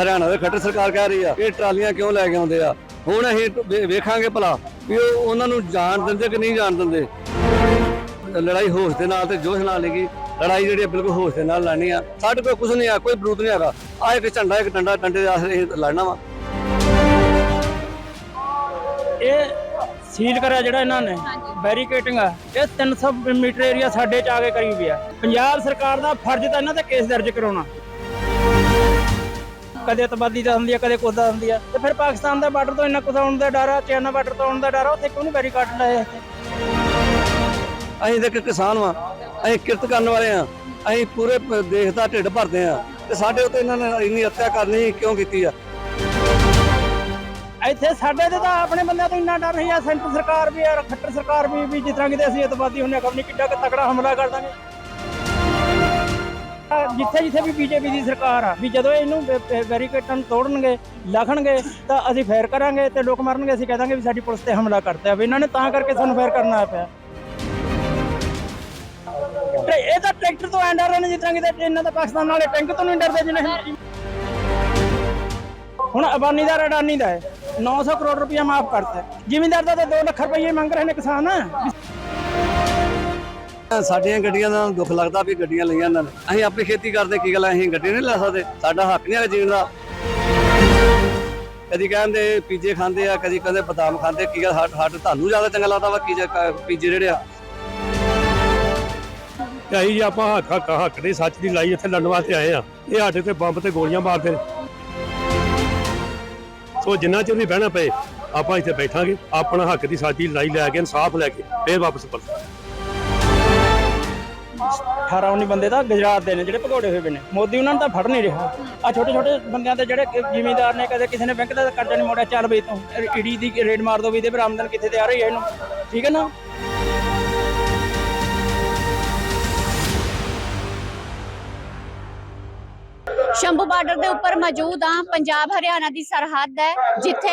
ਹਰਿਆਣਾ ਦੇ ਖੱਟਰ ਸਰਕਾਰ ਕਹਿ ਰਹੀ ਆ ਇਹ ਟਰਾਲੀਆਂ ਕਿਉਂ ਲੈ ਕੇ ਆਉਂਦੇ ਆ? ਹੁਣ ਅਸੀਂ ਵੇ- ਵੇਖਾਂਗੇ ਭਲਾ ਵੀ ਉਹ ਉਹਨਾਂ ਨੂੰ ਜਾਣ ਦਿੰਦੇ ਕਿ ਨਹੀਂ ਜਾਣ ਦਿੰਦੇ। ਲੜਾਈ ਹੋਸ਼ ਦੇ ਨਾਲ ਤੇ ਜੋਸ਼ ਨਾਲ ਲੇਗੀ ਲੜਾਈ ਜਿਹੜੀ ਬਿਲਕੁਲ ਹੋਸ਼ ਦੇ ਨਾਲ ਲੜਨੀ ਆ। ਸਾਡੇ ਕੋਲ ਕੁਝ ਨਹੀਂ ਆ ਕੋਈ ਬਰੂਦ ਨਹੀਂ ਹੈਗਾ। ਆ ਇੱਕ ਝੰਡਾ ਇੱਕ ਡੰਡਾ ਡੰਡੇ ਦੇ ਆਸਰੇ ਇਹ ਲੜਨਾ ਵਾ। ਇਹ ਸੀਲ ਕਰਿਆ ਜਿਹੜਾ ਇਹਨਾਂ ਨੇ ਬੈਰੀਕੇਟਿੰਗ ਆ। ਇਹ 300 ਮੀਟਰ ਏਰੀਆ ਸਾਡੇ ਚ ਆ ਕੇ ਕਰੀ ਪਿਆ ਪੰਜਾਬ ਸਰਕਾਰ ਦਾ ਫਰਜ਼ ਤਾਂ ਇਹਨਾਂ ਤੇ ਕੇਸ ਦਰਜ ਕਰਾਉਣਾ। ਕਦੇ ਤਬਾਦੀ ਦਾ ਹੁੰਦੀ ਆ ਕਦੇ ਕੋਦਾ ਹੁੰਦੀ ਆ। ਤੇ ਫਿਰ ਪਾਕਿਸਤਾਨ ਦਾ ਬਾਰਡਰ ਤੋਂ ਇੰਨਾ ਕੁਝ ਆਉਣ ਦਾ ਡਰ ਆ ਚਾਈਨਾ ਬਾਰਡਰ ਤੋਂ ਆਉਣ ਦਾ ਡਰ ਆ ਉੱਥੇ ਕਿਉਂ ਨਹੀਂ ਬੈਰੀਕੇਡ ਲਾਏ ਇੱਥੇ? ਅਸੀਂ ਤਾਂ ਇੱਕ ਕਿਸਾਨ ਵਾਂ ਅਸੀਂ ਕਿਰਤ ਕਰਨ ਵਾਲੇ ਆ ਅਸੀਂ ਪੂਰੇ ਪ- ਦੇਸ਼ ਦਾ ਢਿੱਡ ਭਰਦੇ ਆ। ਤੇ ਸਾਡੇ ਉੱਤੇ ਇਹਨਾਂ ਨੇ ਇੰਨੀ ਹੱਤਿਆ ਕਰਨੀ ਕਿਉਂ ਕੀਤੀ ਆ? ਇੱਥੇ ਸਾਡੇ ਤੇ ਤਾਂ ਆਪਣੇ ਬੰਦਿਆਂ ਤੋਂ ਇੰਨਾ ਡਰ ਨਹੀਂ ਆ ਸੈਂਟਰ ਸਰਕਾਰ ਵੀ ਆ ਖੱਟਰ ਸਰਕਾਰ ਵੀ ਵੀ ਜਿਸ ਤਰ੍ਹਾਂ ਕਿਤੇ ਅਸੀਂ ਇਤਵਾਦੀ ਹੁੰਨੇ ਖਬਰ ਨਹੀਂ ਕਿੱਡਾ ਕੁ ਤਕੜਾ ਹਮਲਾ ਕਰ ਦਾਂਗੇ। ਜਿੱਥੇ ਜਿੱਥੇ ਵੀ ਬੀਜੇਪੀ ਦੀ ਸਰਕਾਰ ਆ, ਵੀ ਜਦੋਂ ਇਹਨੂੰ ਬੈਰੀਕੇਡਾਂ ਨੂੰ ਤੋੜਨਗੇ, ਲਖਣਗੇ, ਤਾਂ ਅਸੀਂ ਫੇਰ ਕਰਾਂਗੇ ਤੇ ਲੋਕ ਮਰਨਗੇ, ਅਸੀਂ ਕਹਿ ਵੀ ਸਾਡੀ ਪੁਲਿਸ ਤੇ ਹਮਲਾ ਕਰਤਾ ਵੀ ਇਹਨਾਂ ਨੇ ਤਾਂ ਕਰਕੇ ਸਾਨੂੰ ਫੇਰ ਕਰਨਾ ਪਿਆ ਇਹ ਤਾਂ ਟਰੈਕਟਰ ਤੋਂ ਐਂ ਡਰ ਰਹੇ ਨੇ ਜਿਸ ਤਰ੍ਹਾਂ ਇਹਨਾਂ ਦਾ ਪਾਕਿਸਤਾਨ ਵਾਲੇ ਟੈਂਕ ਤੋਂ ਨਹੀਂ ਡਰਦੇ ਜਿਵੇਂ ਹੁਣ ਅਬਾਨੀ ਦਾ ਅਡਾਨੀ ਦਾ ਹੈ 900 ਕਰੋੜ ਰੁਪਇਆ ਮਾਫ ਕਰਤਾ ਹੈ। ਜ਼ਿਮੀਂਦਾਰ ਦਾ ਤਾਂ 2 ਲੱਖ ਰੁਪਏ ਮੰਗ ਰਹੇ ਨੇ ਕਿਸਾਨ ਸਾਡੀਆਂ ਗੱਡੀਆਂ ਦਾ ਦੁੱਖ ਲੱਗਦਾ ਵੀ ਗੱਡੀਆਂ ਲਈਆਂ ਇਹਨਾਂ ਨੇ। ਅਸੀਂ ਆਪਣੀ ਖੇਤੀ ਕਰਦੇ, ਕੀ ਗੱਲ ਅਸੀਂ ਗੱਡੀ ਨਹੀਂ ਲੈ ਸਕਦੇ। ਸਾਡਾ ਹੱਕ ਨਹੀਂ ਹੈ ਜੀਣ ਦਾ। ਕਦੀ ਕਹਿੰਦੇ ਪੀਜੇ ਖਾਂਦੇ ਆ, ਕਦੀ ਕਹਿੰਦੇ ਬਦਾਮ ਖਾਂਦੇ, ਕੀ ਗੱਲ? ਹੱਟ ਹੱਟ ਤੁਹਾਨੂੰ ਜ਼ਿਆਦਾ ਚੰਗਾ ਲੱਗਦਾ ਵਾ ਕੀ ਪੀਜੇ ਜਿਹੜੇ ਆ। ਤੇ ਆਪਾਂ ਹੱਕ ਹੱਕ ਹੱਕ ਦੇ ਸੱਚ ਦੀ ਲੜਾਈ ਇੱਥੇ ਲੜਨ ਵਾਸਤੇ ਆਏ ਆ। ਇਹ ਸਾਡੇ ਤੇ ਬੰਬ ਤੇ ਗੋਲੀਆਂ ਮਾਰਦੇ ਨੇ। ਸੋ ਜਿੰਨਾ ਚਿਰ ਵੀ ਬਹਿਣਾ ਪਏ, ਆਪਾਂ ਇੱਥੇ ਬੈਠਾਂਗੇ। ਆਪਣਾ ਹੱਕ ਦੀ ਸੱਚ ਦੀ ਲੜਾਈ ਲੈ ਕੇ, ਇਨਸਾਫ ਲੈ ਕੇ, ਫੇਰ ਵਾਪਸ ਪਰਤ 18 19 ਬੰਦੇ ਤਾਂ ਗੁਜਰਾਤ ਦੇ ਨੇ, ਜਿਹੜੇ ਭਗੌੜੇ ਹੋਏ ਵੇ ਨੇ। ਮੋਦੀ ਉਹਨਾਂ ਨੂੰ ਤਾਂ ਫੜ ਨਹੀਂ ਰਿਹਾ। ਆ ਛੋਟੇ ਛੋਟੇ ਬੰਦਿਆਂ ਤੇ ਜਿਹੜੇ ਜ਼ਿਮੀਂਦਾਰ ਨੇ, ਕਦੇ ਕਿਸੇ ਨੇ ਬੈਂਕ ਦਾ ਕਰਜ਼ਾ ਨਹੀਂ ਮੋੜਿਆ, ਚੱਲ ਬਈ ਤੂੰ, ਈਡੀ ਦੀ ਰੇਡ ਮਾਰ ਦੋ ਵੀ ਇਹਦੇ ਪਰ ਆਮਦਨ ਕਿੱਥੇ ਤੇ ਆ ਰਹੀ ਹੈ ਇਹਨੂੰ। ਠੀਕ ਹੈ ਨਾ? ਸ਼ੰਭੂ ਬਾਰਡਰ ਦੇ ਉੱਪਰ ਮੌਜੂਦ ਆ ਪੰਜਾਬ ਹਰਿਆਣਾ ਦੀ ਸਰਹੱਦ ਹੈ, ਜਿੱਥੇ